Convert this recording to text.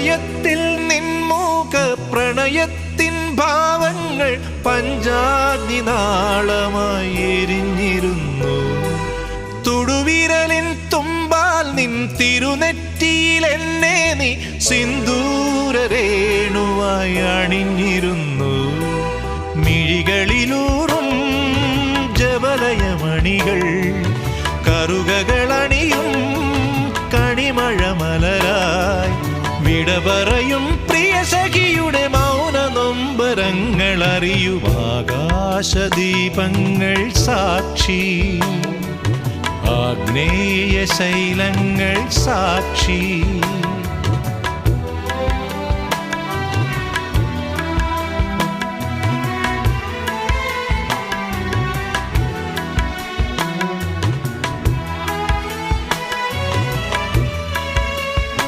ഹൃദയത്തിൽ നിൻമൂക പ്രണയത്തിൻ ഭാവങ്ങൾ പഞ്ചാഗ്നി നാളമായി എരിഞ്ഞിരുന്നു. തുടുവിരലിൻ തുമ്പാൽ നിൻ തിരുനെറ്റിയിൽ എന്നെ നീ സിന്ദൂരരേണുവായി അണിഞ്ഞിരുന്നു. മിഴികളിലൂറും ജവലയമണികൾ കറുകകളണിയും വിട പ്രിയ സഖിയുടെ മൗന നൊമ്പരങ്ങൾ അറിയും ആകാശദീപങ്ങൾ സാക്ഷി. ആഗ്നേയ ശൈലങ്ങൾ സാക്ഷി.